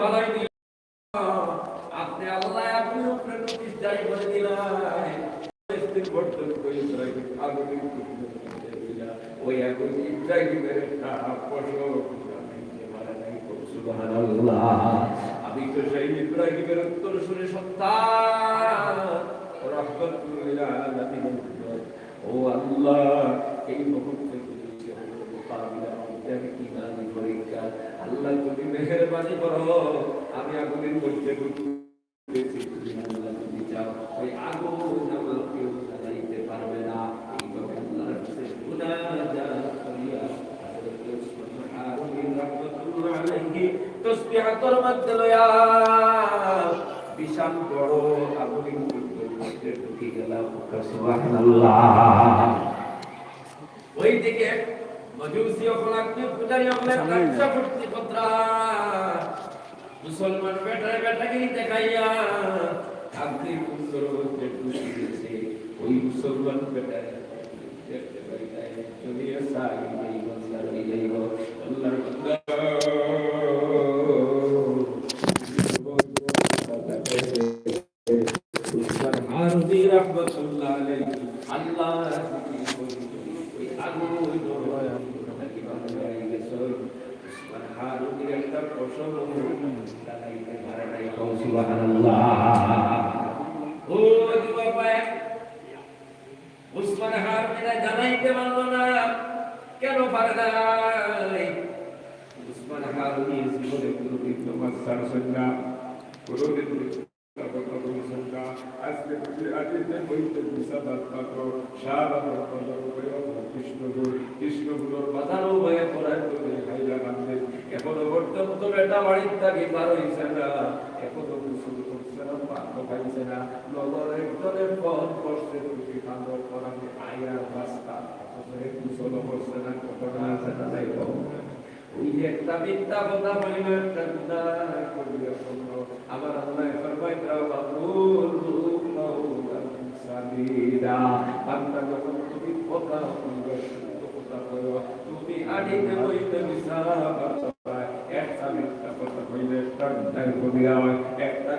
বালাই আপনি আল্লাহ আপনি উপরে নোটিশ জারি করে দিলেন। ওই আগুন ইব্রাহিমের ফসল সুবহানাল্লাহ আমি তো সেই ইব্রাহিমের উত্তর লিল আলামিন ও আল্লাহ, এই মুহূর্তে আল্লাহ, তুমি আমি আগুনের ঢুকেছি তুমি আল্লাহ তুমি চাও ওই আগুন আমার কেউ জ্বালাইতে পারবে না এইভাবে আল্লাহর কাছে মুনাজাত করিয়া হযরত উসমান হারুন রাহমাতুল্লাহ আলাইহি তসবিহাতর মধ্যে লয়া বিশাল বড় আগুনের মধ্যে ঢুকে গেলাম সুবহানাল্লাহ ওইদিকে মজুসি অপলাগ্নি পূজারি অপলাগ কাঞ্চা ফুটতি পত্রা মুসলমান বেটারে বেটাগিরি দেখাইয়া আগ্নি কুন্দর হতে টুসি দিয়েছে ওই মুসলমান বেটারে দেখতে পাই তাই যদি সাই নেই বন্দার নেই আল্লাহর বান্দা হারুনি রহমাতুল্লাহ আলাইহি আল্লাহ ওই আগুন হারুনির একটা প্রসঙ্গ দাঁড়াইতে পারে নাই সুবহানাল্লাহ ও বাবা উসমান হারুনিরা জানাইতে পারল না। কেন পারে নাই উসমান হারুনি জীবনে কোনোদিন তোমার সার সন্ধ্যা কোনোদিন আজকে তুমি আদিতে বইতে পাত্র সারা কৃষ্ণগুর কৃষ্ণগুলোর বাজারও বয়ে পড়ায় তুমি হাইলা কান্দে এখনও বর্তমান তো বেটা বাড়ির থাকি না। এখনও গোসল করছে না পাত্র না। নগর একজনের ফল করছে কথা বলিল, একটা তুমি কথা বলবে তুমি আডিতে বইতে মিশা একটা মিথ্যা কথা কইলে একটা গুনাহের কবিরা একটা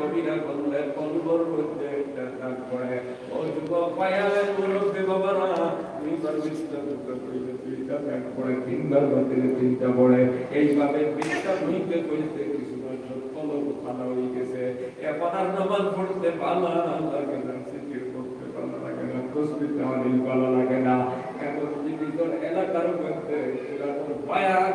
কবিরা করলে কলবর মধ্যে একটা ও যুবক পায়ালের মুরব্বী বাবারা দুইবার মিথ্যা কথা কইলে দুইটা দাগ পড়ে তিনবার মধ্যে তিনটা পড়ে। এইভাবে মিথ্যা হইতে কইতে কিছু কলম খানা হয়ে গেছে এখন আর নামাজ পড়তে ভালো লাগে না, সিটির করতে ভালো লাগে না তসবির তাহলিল ভালো লাগে না। এখন জীবিতর এলাকার মধ্যে এলাকার বায়ান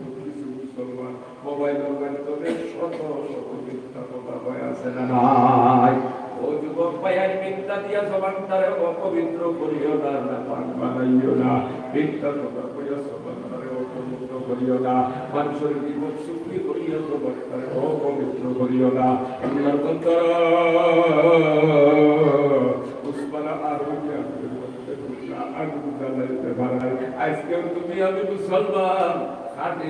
মুসলমান মোবাইলের মাধ্যমে শত শত মিথ্যা কথা হয়ে, আছে না নাই? ও যুবক ভাইয়ার মিথ্যা দিয়া সবান্তারে অপবিত্র করিও না না পান বানাইও না। মিথ্যা কথা কইয়া সবান্তারে অপবিত্র করিও না। মানুষের জীবন সুখী করিয়া সবান্তারে অপবিত্র করিও না। আল্লাহর কন্তর উসমানা আরোগ্য আগুন জ্বালাইতে পারাই আজকেও তুমি আমি মুসলমান, খাটি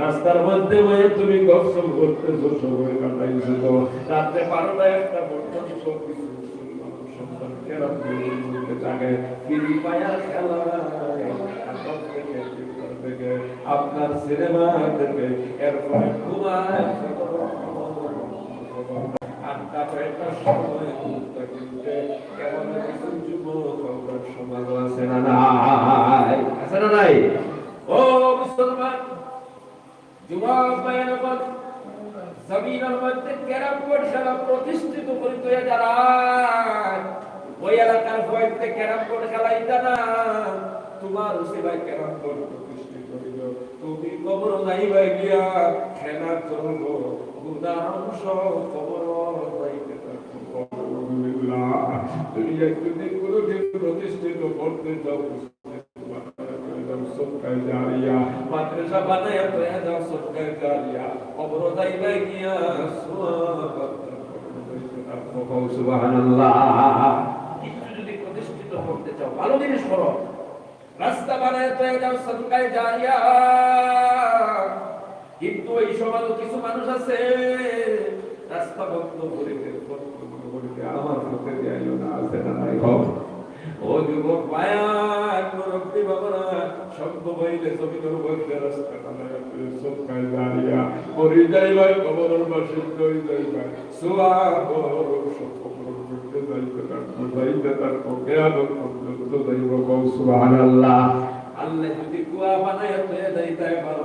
রাস্তার মধ্যে বয়ে তুমি গপসপ করতেছো সময় কাটাইছো তো রাত্রে বারোটা একটা থাকে খেলা আপনার সিনেমা দেখে এরপরে ঘুমায় প্রতিষ্ঠিত যারা ওই এলাকার ক্যারাম বোর্ড খেলাইতা না। তোমার সেবায় ক্যারাম বোর্ড প্রতিষ্ঠিত হইল। তুমি কবর যাইবা গিয়া খেলা চলব গুদার অংশ কবর প্রতিষ্ঠিত করতে জারিয়া। মাদ্রাসা বানায়া দাও সবকাল জারিয়া। কবর যাইবা গিয়া সুবহানাল্লাহ। কিছু যদি প্রতিষ্ঠিত করতে চাও ভালো জিনিস করো। রাস্তা বানায় তো দাও জারিয়া। কিন্তু এই সমাজে কিছু মানুষ আছে রাস্তা বন্ধ করে করিতে আমার পথে যাইও না আছে না নাই। হোক ও যুবক ভাইয়ার মুরব্বী বাবারা সম্ভব হইলে জমিনের মধ্যে রাস্তা বানায় সব দাঁড়িয়া মরি যাইবার কবরের বাসিন্দ হয়ে যাইবার সোয়া বড় সব কবরের যাইতে থাকব যাইতে থাকব কেয়ামত পর্যন্ত যাইব কৌ সুবহানাল্লাহ। আল্লাহ যদি কুয়া বানায় তুই যাইতে পারো।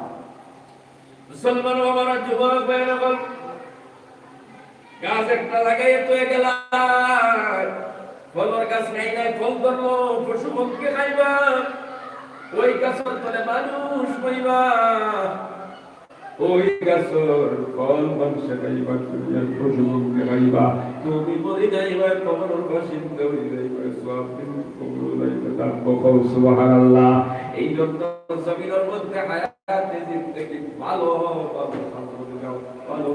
মুসলমান বাবারা, যুবক গাছ একটা লাগাই তো ফলের গাছ নাই ফল পশু পক্ষী খাইবা, ওই গাছের তলে মানুষ পাইবা ওই গাছর ফল মানুষে খাইবা পশু পক্ষী খাইবা। তুমি মরি যাইবা, কবরের বাসিন্দা হয়ে যাইবা, সব কবর কও সুবহানাল্লাহ। এই জন্য জমিনের মধ্যে হায়াতে জিন্দেগি ভালো ভালো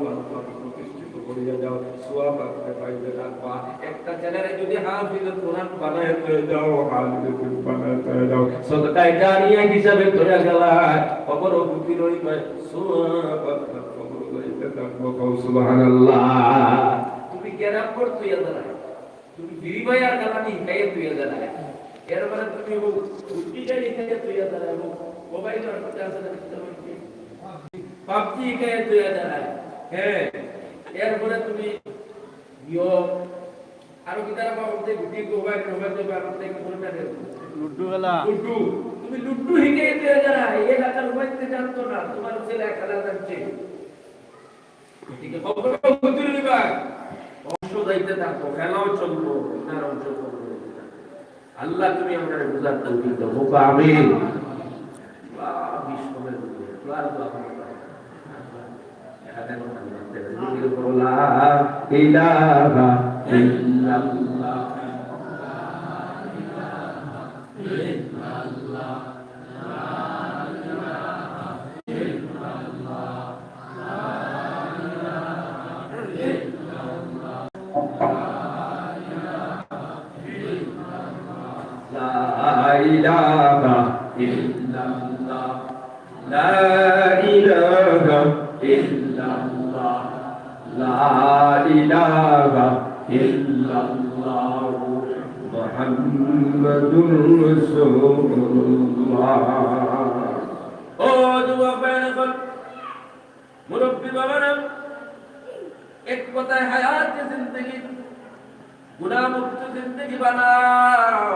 প্রতিষ্ঠিত করিয়া যাও সোয়া পাতে পাইবে রাখবা একটা ছেলেরে যদি হাফিজ কোরআন বানায় তো যাও হাফিজ বানায় তো যাও, সদকায় জারিয়া হিসাবে ধরে গেলা খবর বুদ্ধি রইবে সোয়া পাতে খবর লইতে থাকব কও সুবহানাল্লাহ। তুমি কেরাম করতে তুই দাঁড়ায় তুমি বুদ্ধি জানি খাইয়ে তুই দাঁড়ায় আসে না পাবজি তুই দাঁড়ায় হ্যাঁ এরপরে তুমি ইয়ো আরও কি তারা গুটি গোবাই গোবাই তো কোনটা রে লুড্ডু খেলা লুড্ডু তুমি লুড্ডু হিকে এই এলাকার হইতে জানতো না তোমার ছেলে খেলা খবর বুদ্ধি নিবা অংশ দাইতে থাকো খেলাও চলবো অংশ আল্লাহ তুমি আমাদের বুঝার তৌফিক দাও। বোকা করো ইলাহা ইল্লাল্লাহ। إله إلا الله لا إله إلا الله لا إله إلا الله محمد رسول الله ও যুবক ভাইরা মুরব্বী বাবারা এক কথায় হায়াত জিন্দগি গুণামুক্ত জিন্দগি বানাও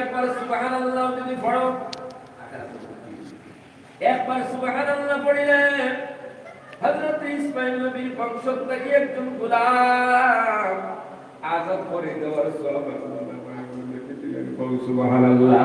একবার সুবহানাল্লাহ যদি পড়ো, একবার সুবহানাল্লাহ পড়িলে হযরত ইসমাইল নবীর বংশ থেকে একজন গোলাম আজাদ করে দেওয়ার সব সুবহানাল্লাহ।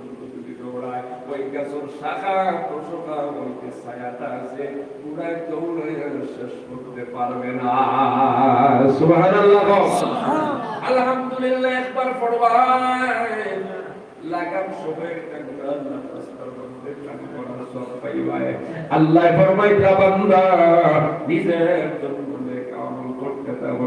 দৌড়ায় ওই গাছের শাখা পোশাকা ওইতে ছায়াটা আছে ঘোড়ায় দৌড়ায় শেষ করতে পারবে না। সুবহানাল্লাহ আলহামদুলিল্লাহ একবার পড়বাই লাগাম সময় একটা গুনাহ রাস্তার মধ্যে কাম করার সব পাইবাই আল্লাহ বান্দা নিজের জন্য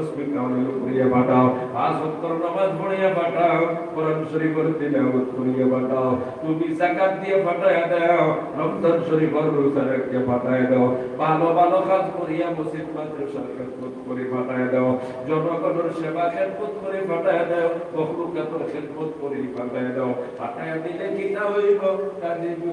তসবিহ কামিল পড়িয়া বাটাও পাঁচ ওয়াক্ত নামাজ দাও রমজান শরীফের রোজা রাখিয়া ফাটায়া দাও ভালো ভালো কাজ করিয়া মসজিদ দাও জনগণের সেবা খেদমত করে ফাটায়া দাও মখলুকাতের খেদমত করে ফাটায়া দাও ফাটায়া দিলে কিটা হইব কাদিবু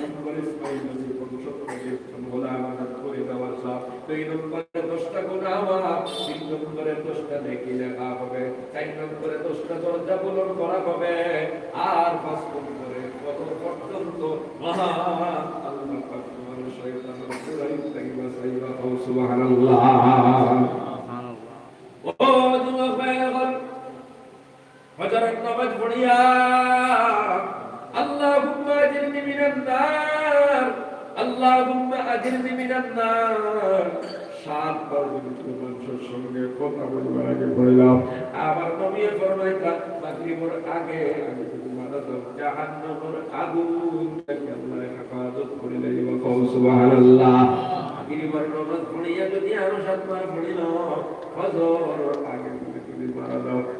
নম্বর ইসমাইল নবী পঞ্চম থেকে গোলা আমানত করে দেওয়ার সব দুই নম্বরে দশটা গুণা তিন নম্বরে দশটা নেকি লেখা হবে চার নম্বরে দশটা দরজা পূরণ করা হবে আর পাঁচ নম্বরে ফজর পর্যন্ত মহান আল্লাহ পুরাই থেকে বাঁচাইবা ও সুবহানাল্লাহ ফজরের নামাজ পড়িয়া আল্লাহুম্মা আজিরনি মিনান নার আল্লাহুম্মা আজিরনি মিনান নার সাতবার পবিত্র মানুষের সঙ্গে কথা বলবার আগে পড়লাম আবার নবী ফরমাইতা মাগরিবের আগে আগে যদি মারা যাও, জাহান্নামের আগুন থেকে আল্লাহ হেফাজত করে লইব কও সুবহানাল্লাহ। মাগরিবের নামাজ পড়িয়া যদি আরও সাতবার পড়িল, ফজর আগে যদি মারা যাও জাহান্নামের আগুন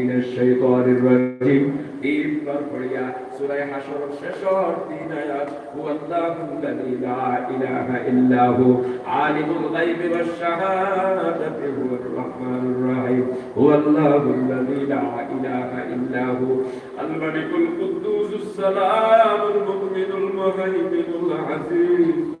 মিনাশ শাইতানির রাজিম এইবার পড়িয়া সূরা হাশর শেষর তিন আয়াত হুয়াল্লাহুল্লাযী লা ইলাহা ইল্লা হু আলিমুল গায়বি ওয়াশ শাহাদাতি, হুয়ার রাহমানুর রাহিম। হুয়াল্লাহুল্লাযী লা ইলাহা ইল্লা হু আল মালিকুল কুদ্দুসুস সালামুল মুমিনুল মুহাইমিনুল আজিজুল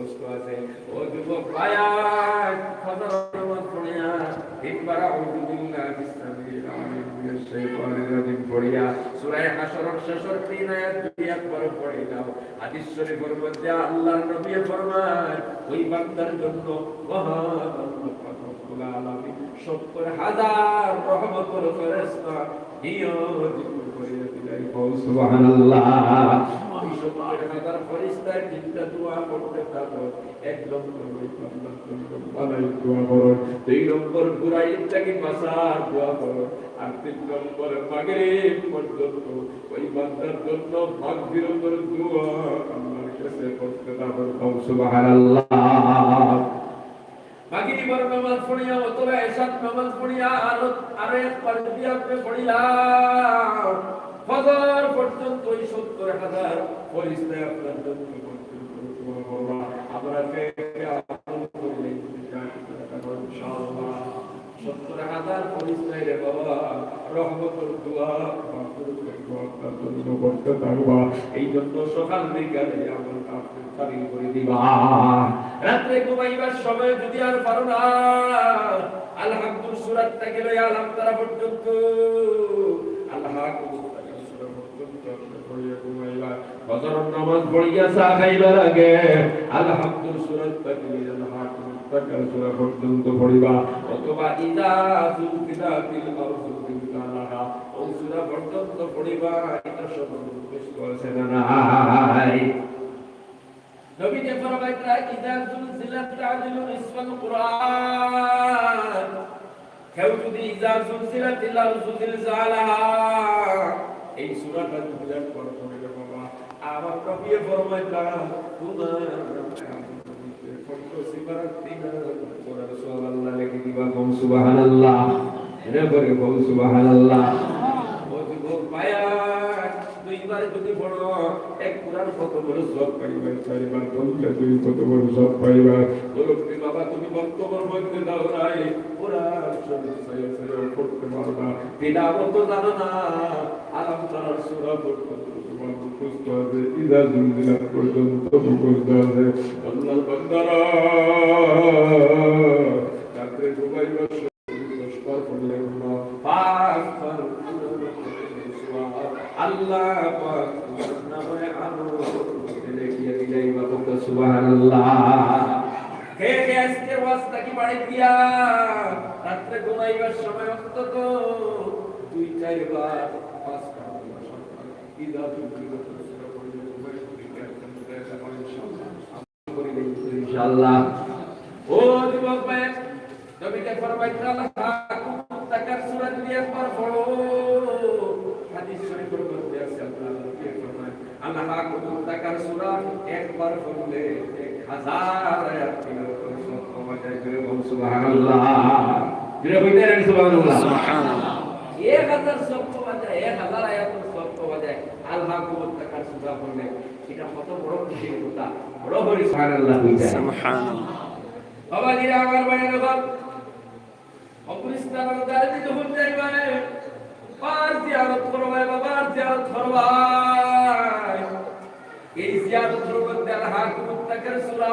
মুখস্থ আছে ও যুবক ভাইয়ার ফজর নামাজ পড়িয়া তিনবার আউযু বিল্লাহি বিসমিল আলিম মিনাশ শাইতানির রাজিম পড়িয়া সূরা হাশরের শেষের তিন আয়াত দুই একবার পড়ে দাও হাদিস শরীফের মধ্যে আল্লাহর নবী ফরমান ওই বান্দার জন্য রব্বুল আলামিন সত্তর হাজার রহমতের ফেরেশতা নিয়োজিত করিয়া দিলেন সুবহানাল্লাহ। ওই সত্তর হাজার ফেরেশতার চিন্তা দোয়া করতে থাকো এক নম্বর ওই বান্দার জন্য বালাই দোয়া করো দুই নম্বর বুড়াইয়ের থেকে মাসার দোয়া করো আর তিন নম্বর মাগরিব পর্যন্ত ওই বান্দার জন্য মাগফিরাতের দোয়া আল্লাহর কাছে করতে থাকো সুবহানাল্লাহ মাগরিবের নামাজ পড়িয়া অথবা এশার নামাজ পড়িয়া আরও আরও একবার যদি আপনি ফজর পর্যন্ত ওই সত্তর হাজার ফরিস্তা আপনার আমরা হাজার করতে এই জন্য সকাল বিকালে আপনি করে দিবা। রাত্রে ঘুমাইবার সময় যদি আর পারো না আলহামদুল সুরাত থেকে আলহাম তারা পর্যন্ত আল্লাহ ফজরের নামাজ পড়িয়া চা খাইবার আগে আলহামদুল সুরাত থেকে লই আল্লাহ সূরা পর্যন্ত পড়িবা অথবা ইদা সুলকিদাতিল আরজু বিকালাহা ও সূরা পর্যন্ত পড়িবা এটা সব বেশি বলছে না নাই নবী যে ফরমাইতরা ইদা জুলজিলাত তাজিলু ইসফাল কুরআন কেউ যদি ইদা জুলজিলাত আরজু জিলজালাহা এই সুরাটা এক পড়ো পড়ে বাবা। আমার নবী ফরমাইতরা তোমার সুবহানাল্লাহ এনে করে বল সুবহানাল্লাহ ও যুবক ভাইয়া দুইবার যদি পড়ো এক কোরআন কত বড় সব পাইবা? চারিবার পড়লে দুই, কত বড় সব পাইবা? বলবি বাবা, তুমি বক্তব্যের মধ্যে দাও নাই। কোরআন শরীফ সহি পড়তে পারবা তিলাওয়াত জানো না। আলাম তারার সূরা পড়তে মুখস্থ আছে, ইদা জুলজিলাত পর্যন্ত মুখস্থ আছে। আল্লাহর বান্দারা রাত্রে ঘুমাইবার সময় পড়লে পাঁচ বার আল্লাহ পাক তোমার নামে আলো দেখিয়ে দিলাই বাবা সুবহানাল্লাহ কে কে আজকে দিয়া রাত্রে ঘুমাইবার সময় অন্তত দুই চারবার পাঁচটা ইনশাআল্লাহ। ও যুবক ভাই নবীকে ফরমাইতে আল্লাহ তাকার সূরা যদি একবার পড়ো। হাদিস শরীফের মধ্যে আছে আল্লাহ নবী ফরমায় আল্লাহ তাকার সূরা একবার পড়লে 1000 আয়াত তিলাওয়াত করে সব পাওয়া যায় করে বল সুবহানাল্লাহ। জুড়ে বলতে রাখি সুবহানাল্লাহ। সুবহানাল্লাহ। 1000 সব পাওয়া যায় 1000 আয়াত সব পাওয়া যায় আল্লাহ কুতুব তাকার সূরা পড়লে এটা কত বড় খুশির কথা বড় বড় সুবহানাল্লাহ সুবহানাল্লাহ। বাবা জিরা আমার বাইরে নগর অপরিষ্কার দাঁড়িয়ে যখন যাইবানে পার। জিয়ারত করবাই বাবার জিয়ারত করবাই এই জিয়ারত করতে আল্লাহ মুত্তাকির সূরা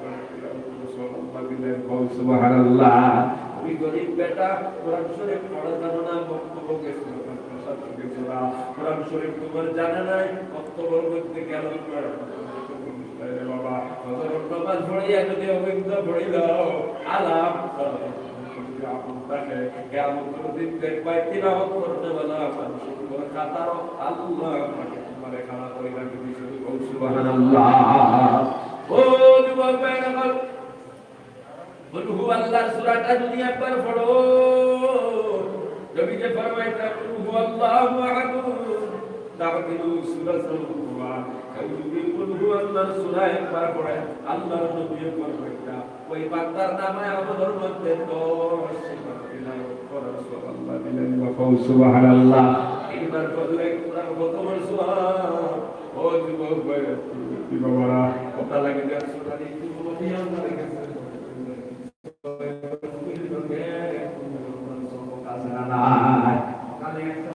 সুবহানাল্লাহ। তুমি গরিব বেটা, কোরআন শরীফ পড়া জানো না, বক্তব্য গেছো কোরআন শরীফ তোমার জানা নাই, বক্তব্যের মধ্যে গেল বাবা হযরত নামাজ পড়িয়া যদি অভিজ্ঞ পড়িল, আলাম। করতে বলা করে রাখি ও যুবক বলহু আল্লাহর সূরাটা যদি একবার পড়ো নবী যে ফরমাইতা বলহু আল্লাহু আহাদ তাহদিলু সূরাতুল কুরআন কেউ যদি বলহু আল্লাহর সূরা একবার পড়ে আল্লাহর নবী ফরমাইতা ওই বান্দার নামে আমাদের মধ্যে দশ সিফাত তিলাওয়াত করার সওয়াব আল্লাহ দিলেন ওয়া সুবহানাল্লাহ এইবার বললে কোরআন কত বড় সওয়াব ও যুবক ভাই বাবারা কথা লাগে যে সূরা দিয়ে